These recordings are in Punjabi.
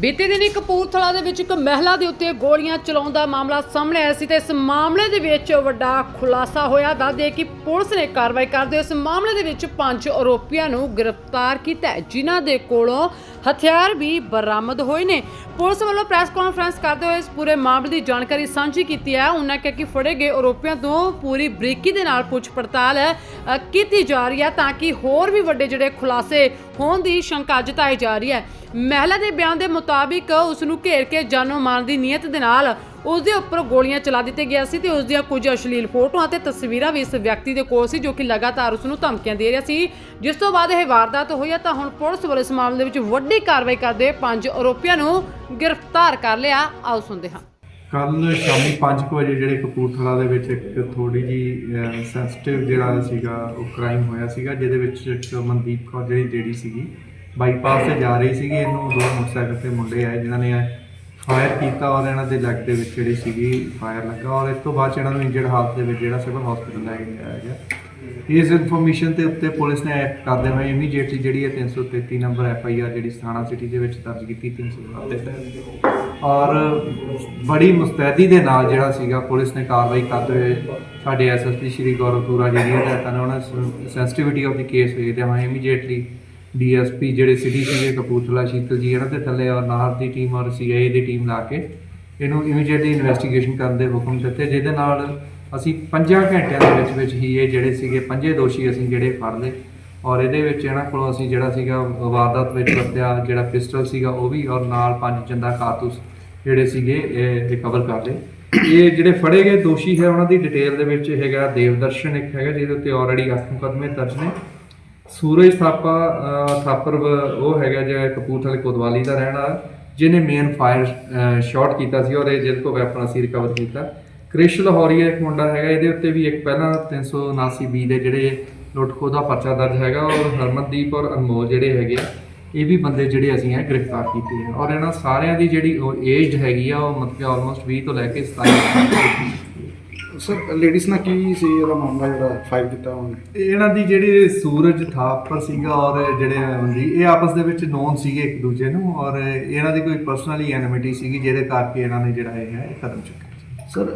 ਬੀਤੇ ਦਿਨੀ ਕਪੂਰਥਲਾ ਦੇ ਵਿੱਚ ਇੱਕ ਮਹਿਲਾ ਦੇ ਉੱਤੇ ਗੋਲੀਆਂ ਚਲਾਉਣ ਦਾ ਮਾਮਲਾ ਸਾਹਮਣੇ ਆਇਆ ਸੀ ਤੇ ਇਸ ਮਾਮਲੇ ਦੇ ਵਿੱਚ ਵੱਡਾ ਖੁਲਾਸਾ ਹੋਇਆ। ਦੱਸਦੇ ਕਿ ਪੁਲਿਸ ਨੇ ਕਾਰਵਾਈ ਕਰਦੇ ਹੋਏ ਇਸ ਮਾਮਲੇ ਦੇ ਵਿੱਚ ਪੰਜ ਆਰੋਪੀਆਂ ਨੂੰ ਗ੍ਰਿਫਤਾਰ ਕੀਤਾ ਹੈ, ਜਿਨ੍ਹਾਂ ਦੇ ਕੋਲੋਂ ਹਥਿਆਰ ਵੀ ਬਰਾਮਦ ਹੋਏ ਨੇ। ਪੁਲਿਸ ਵੱਲੋਂ ਪ੍ਰੈਸ ਕਾਨਫਰੰਸ ਕਰਦੇ ਹੋਏ ਇਸ ਪੂਰੇ ਮਾਮਲੇ ਦੀ ਜਾਣਕਾਰੀ ਸਾਂਝੀ ਕੀਤੀ ਹੈ। ਉਹਨਾਂ ਕਿਹਾ ਕਿ ਫੜੇ ਗਏ ਆਰੋਪੀਆਂ ਤੋਂ ਪੂਰੀ ਬਰੀਕੀ ਦੇ ਨਾਲ ਪੁੱਛ ਪੜਤਾਲ ਹੈ। ਕੀਤੀ ਜਾ ਰਹੀ ਹੈ ਤਾਂ ਕਿ ਹੋਰ ਵੀ ਵੱਡੇ ਜਿਹੜੇ ਖੁਲਾਸੇ ਹੋਣ ਦੀ ਸ਼ੰਕਾ ਜਤਾਈ ਜਾ ਰਹੀ ਹੈ। ਮਹਿਲਾ ਦੇ ਬਿਆਨ ਦੇ ਮੁਤਾਬਿਕ ਉਸ ਨੂੰ ਘੇਰ ਕੇ ਜਾਨੋਂ ਮਾਰਨ ਦੀ ਨੀਅਤ ਦੇ ਨਾਲ ਉਸ ਦੇ ਉੱਪਰ ਗੋਲੀਆਂ ਚਲਾ ਦਿੱਤੇ ਗਿਆ ਸੀ ਤੇ ਉਸ ਦੀਆਂ ਕੁਝ ਅਸ਼ਲੀਲ ਫੋਟੋਆਂ ਤੇ ਤਸਵੀਰਾਂ ਵੀ ਇਸ ਵਿਅਕਤੀ ਦੇ ਕੋਲ ਸੀ ਜੋ ਕਿ ਲਗਾਤਾਰ ਉਸ ਨੂੰ ਧਮਕੀਆਂ ਦੇ ਰਿਹਾ ਸੀ। ਜਿਸ ਤੋਂ ਬਾਅਦ ਇਹ ਵਾਰਦਾਤ ਹੋਈ ਹੈ ਤਾਂ ਹੁਣ ਪੁਲਿਸ ਵੱਲੋਂ ਇਸ ਮਾਮਲੇ ਦੇ ਵਿੱਚ ਵੱਡੀ ਕਾਰਵਾਈ ਕਰਦੇ ਪੰਜ ਆਰੋਪੀਆਂ ਨੂੰ ਗ੍ਰਿਫਤਾਰ ਕਰ ਲਿਆ। ਆਓ ਸੁਣਦੇ ਹਾਂ। ਕੱਲ ਸ਼ਾਮੀ 5 ਵਜੇ ਜਿਹੜੇ ਕਪੂਰਥਲਾ ਦੇ ਵਿੱਚ ਇੱਕ ਥੋੜੀ ਜੀ ਸੈਂਸਿਟਿਵ ਜਿਹੜਾ ਸੀਗਾ, ਉਹ ਕ੍ਰਾਈਮ ਹੋਇਆ ਸੀਗਾ, ਜਿਹਦੇ ਵਿੱਚ ਇੱਕ ਮਨਦੀਪ ਕੌਰ ਜਿਹੜੀ ਲੇਡੀ ਸੀਗੀ ਬਾਈਪਾਸ ਤੇ ਜਾ ਰਹੀ ਸੀਗੀ, ਇਹਨੂੰ ਦੋ ਮੋਟਰਸਾਈਕਲ ਤੇ ਮੁੰਡੇ ਆਏ, ਜਿਨ੍ਹਾਂ ਨੇ ਫਾਇਰ ਕੀਤਾ ਔਰ ਇਹਨਾਂ ਦੇ ਲੈਗ ਦੇ ਵਿੱਚ ਜਿਹੜੀ ਸੀਗੀ ਫਾਇਰ ਲੱਗਾ ਔਰ ਇਸ ਤੋਂ ਬਾਅਦ 'ਚ ਇਹਨਾਂ ਨੂੰ ਇੰਜਰਡ ਹਾਲਤ ਦੇ ਵਿੱਚ ਜਿਹੜਾ ਸਿਵਲ ਹਸਪੀਟਲ ਲੈ ਕੇ ਜਾਇਆ ਗਿਆ। ਇਸ ਇਨਫੋਰਮੇਸ਼ਨ ਤੇ ਉੱਤੇ ਪੁਲਿਸ ਨੇ ਐਕਟ ਕਰਦੇ ਹੋਏ ਇਮੀਡੀਏਟਲੀ ਜਿਹੜੀ ਹੈ 333 ਨੰਬਰ ਐਫ ਆਈ ਆਰ ਜਿਹੜੀ ਥਾਣਾ ਸਿਟੀ ਦੇ ਵਿੱਚ ਦਰਜ ਕੀਤੀ 307 ਦੇ ਤਹਿਤ ਔਰ ਬੜੀ ਮੁਸਤੈਦੀ ਦੇ ਨਾਲ ਜਿਹੜਾ ਸੀਗਾ ਪੁਲਿਸ ਨੇ ਕਾਰਵਾਈ ਕਰਦੇ ਹੋਏ ਸਾਡੇ ਐਸਐਸਪੀ ਸ਼੍ਰੀ ਗੌਰਵ ਪੂਰਾ ਜੀ ਦੀ ਹਦਾਇਤਾਂ ਨਾਲ ਉਹਨਾਂ ਸੈਂਸਿਟੀਵਿਟੀ ਆਫ ਦੀ ਕੇਸ ਵੇਖਦੇ ਹੋਏ ਇਮੀਡੀਏਟਲੀ ਡੀਐਸਪੀ ਜਿਹੜੇ ਸਿਟੀ ਸੀਗੇ ਕਪੂਰਥਲਾ, ਸ਼ੀਤਲ ਜੀ ਇਹਨਾਂ ਦੇ ਥੱਲੇ ਔਰ ਨਾਹਰ ਦੀ ਟੀਮ ਔਰ ਸੀਆਈਏ ਦੀ ਟੀਮ ਲਾ ਕੇ ਇਹਨੂੰ ਇਮੀਡੀਏਟਲੀ ਇਨਵੈਸਟੀਗੇਸ਼ਨ ਕਰਨ ਦੇ ਹੁਕਮ ਦਿੱਤੇ, ਜਿਹਦੇ ਨਾਲ ਅਸੀਂ 5 ਘੰਟਿਆਂ ਦੇ ਵਿੱਚ ਵਿੱਚ ਹੀ ਇਹ ਜਿਹੜੇ ਸੀਗੇ ਪੰਜੇ ਦੋਸ਼ੀ ਅਸੀਂ ਜਿਹੜੇ ਫੜ ਲਏ। ਔਰ ਇਹਦੇ ਵਿੱਚ ਇਹਨਾਂ ਕੋਲੋਂ ਅਸੀਂ ਜਿਹੜਾ ਸੀਗਾ ਵਾਰਦਾਤ ਵਿੱਚ ਵਰਤਿਆ ਜਿਹੜਾ ਪਿਸਟਲ ਸੀਗਾ ਉਹ ਵੀ ਔਰ ਨਾਲ ਪੰਜ ਜਿੰਦਾ ਕਾਰਤੂਸ ਜਿਹੜੇ ਸੀਗੇ ਇਹ ਰਿਕਵਰ ਕਰ ਲਏ। ਇਹ ਜਿਹੜੇ ਫੜੇ ਗਏ ਦੋਸ਼ੀ ਹੈ ਉਹਨਾਂ ਦੀ ਡਿਟੇਲ ਦੇ ਵਿੱਚ ਹੈਗਾ ਦੇਵਦਰਸ਼ਨ ਇੱਕ ਹੈਗਾ ਜਿਹਦੇ ਉੱਤੇ ਆਲਰੇਡੀ 8 ਮੁਕੱਦਮੇ ਦਰਜ ਨੇ। ਸੂਰਜ ਥਾਪਾ ਅਹ, ਥਾਪਰ ਉਹ ਹੈਗਾ ਜਿਹੜਾ ਕਪੂਰਥਲੇ ਕੋਤਵਾਲੀ ਦਾ ਰਹਿਣ ਵਾਲਾ ਜਿਹਨੇ ਮੇਨ ਫਾਇਰ ਸ਼ਾਟ ਕੀਤਾ ਸੀ ਔਰ ਇਹ ਜਿਹਦੇ ਕੋਲ ਵੈਪਨ ਅਸੀਂ ਰਿਕਵਰ ਕੀਤਾ। ਕ੍ਰਿਸ਼ ਲਾਹੌਰੀਆ ਇੱਕ ਮੁੰਡਾ ਹੈਗਾ ਇਹਦੇ ਉੱਤੇ ਵੀ ਇੱਕ ਪਹਿਲਾਂ 379 ਬੀ ਦੇ ਜਿਹੜੇ ਲੁੱਟ ਖੋਹ ਦਾ ਪਰਚਾ ਦਰਜ ਹੈਗਾ ਔਰ ਹਰਮਨਦੀਪ ਔਰ ਅਨਮੋਲ ਜਿਹੜੇ ਹੈਗੇ ਆ ਇਹ ਵੀ ਬੰਦੇ ਜਿਹੜੇ ਅਸੀਂ ਹੈ ਗ੍ਰਿਫਤਾਰ ਕੀਤੇ ਆ। ਔਰ ਇਹਨਾਂ ਸਾਰਿਆਂ ਦੀ ਜਿਹੜੀ ਏਜ ਹੈਗੀ ਆ ਉਹ ਮਤਲਬ ਆਲਮੋਸਟ 20 ਤੋਂ ਲੈ ਕੇ 27 ਤੱਕ ਸਰ ਲੇਡੀਜ਼ ਨਾਲ ਕੀ ਸੀ ਇਹਦਾ ਮਾਮਲਾ ਜਿਹੜਾ ਫਾਈਲ ਕੀਤਾ ਉਹਨੇ ਇਹਨਾਂ ਦੀ ਜਿਹੜੀ ਸੂਰਜ ਥਾਪਰ ਸੀਗਾ ਔਰ ਜਿਹੜੇ ਹੁੰਦੀ ਇਹ ਆਪਸ ਦੇ ਵਿੱਚ ਨੋਨ ਸੀਗੇ ਇੱਕ ਦੂਜੇ ਨੂੰ ਔਰ ਇਹਨਾਂ ਦੀ ਕੋਈ ਪਰਸਨਲੀ ਐਨਿਮਿਟੀ ਸੀਗੀ ਜਿਹਦੇ ਕਰਕੇ ਇਹਨਾਂ ਨੇ ਜਿਹੜਾ ਇਹ ਹੈ ਇਹ ਕਦਮ ਚੁੱਕਿਆ। ਸਰ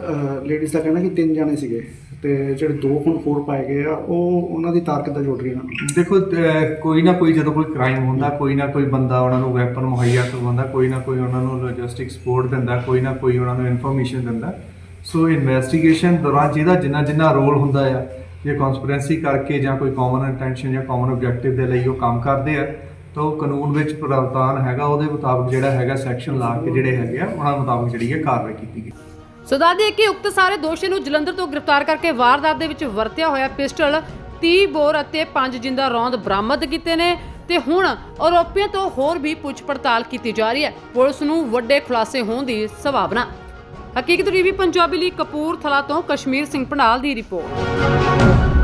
ਲੇਡੀਜ਼ ਦਾ ਕਹਿਣਾ ਕਿ ਤਿੰਨ ਜਾਣੇ ਸੀਗੇ ਤੇ ਜਿਹੜੇ ਦੋ ਹੁਣ ਹੋਰ ਪਾਏ ਗਏ ਆ, ਉਹ ਉਹਨਾਂ ਦੀ ਤਾਰ ਕਿੱਦਾਂ ਜੁੜ ਰਹੀ ਇਹਨਾਂ ਦੇਖੋ, ਅਹ, ਕੋਈ ਨਾ ਕੋਈ ਜਦੋਂ ਕੋਈ ਕ੍ਰਾਈਮ ਹੁੰਦਾ, ਕੋਈ ਨਾ ਕੋਈ ਬੰਦਾ ਉਹਨਾਂ ਨੂੰ ਵੈਪਨ ਮੁਹੱਈਆ ਕਰਵਾਉਂਦਾ, ਕੋਈ ਨਾ ਕੋਈ ਉਹਨਾਂ ਨੂੰ ਲੌਜਿਸਟਿਕ ਸਪੋਰਟ ਦਿੰਦਾ, ਕੋਈ ਨਾ ਕੋਈ ਉਹਨਾਂ ਨੂੰ ਇਨਫੋਰਮੇਸ਼ਨ ਦਿੰਦਾ। ਸੋ ਇਨਵੈਸਟੀਗੇਸ਼ਨ ਦੌਰਾਨ ਜਿਹਦਾ ਜਿੰਨਾ ਜਿੰਨਾ ਰੋਲ ਹੁੰਦਾ ਆ, ਜੇ ਕਨਸਪੀਰੈਂਸੀ ਕਰਕੇ ਜਾਂ ਕੋਈ ਕਾਮਨ ਇੰਟੈਂਸ਼ਨ ਜਾਂ ਕਾਮਨ ਆਬਜੈਕਟਿਵ ਦੇ ਲਈ ਉਹ ਕੰਮ ਕਰਦੇ ਆ, ਤਾਂ ਉਹ ਕਾਨੂੰਨ ਵਿੱਚ ਪ੍ਰਾਵਧਾਨ ਹੈਗਾ, ਉਹਦੇ ਮੁਤਾਬਕ ਜਿਹੜਾ ਹੈਗਾ ਸੈਕਸ਼ਨ ਲਾ ਕੇ ਜਿਹੜੇ ਹੈਗੇ ਆ, ਉਹਨਾਂ ਮੁਤਾਬਕ ਜਿਹੜੀ ਹੈ ਕਾਰਵਾਈ ਕੀਤੀ ਗਈ। ਸੋ ਦੱਸਦੇ ਕਿ ਉਕਤ ਸਾਰੇ ਦੋਸ਼ੀ ਨੂੰ ਜਲੰਧਰ ਤੋਂ ਗ੍ਰਿਫਤਾਰ ਕਰਕੇ ਵਾਰਦਾਤ ਦੇ ਵਿੱਚ ਵਰਤਿਆ ਹੋਇਆ ਪਿਸਟਲ 30 ਬੋਰ ਅਤੇ 5 ਜਿੰਦਾ ਰੌਂਦ ਬਰਾਮਦ ਕੀਤੇ ਨੇ ਤੇ ਹੁਣ ਆਰੋਪੀਆਂ ਤੋਂ ਹੋਰ ਵੀ ਪੁੱਛ ਪੜਤਾਲ ਕੀਤੀ ਜਾ ਰਹੀ ਹੈ। ਪੁਲਿਸ ਨੂੰ ਵੱਡੇ ਖੁਲਾਸੇ ਹੋਣ ਦੀ ਸੰਭਾਵਨਾ। ਹਕੀਕਤ ਟੀਵੀ, ਪੰਜਾਬੀ ਲਈ ਕਪੂਰਥਲਾ ਤੋਂ ਕਸ਼ਮੀਰ ਸਿੰਘ ਪੰਡਾਲ ਦੀ ਰਿਪੋਰਟ।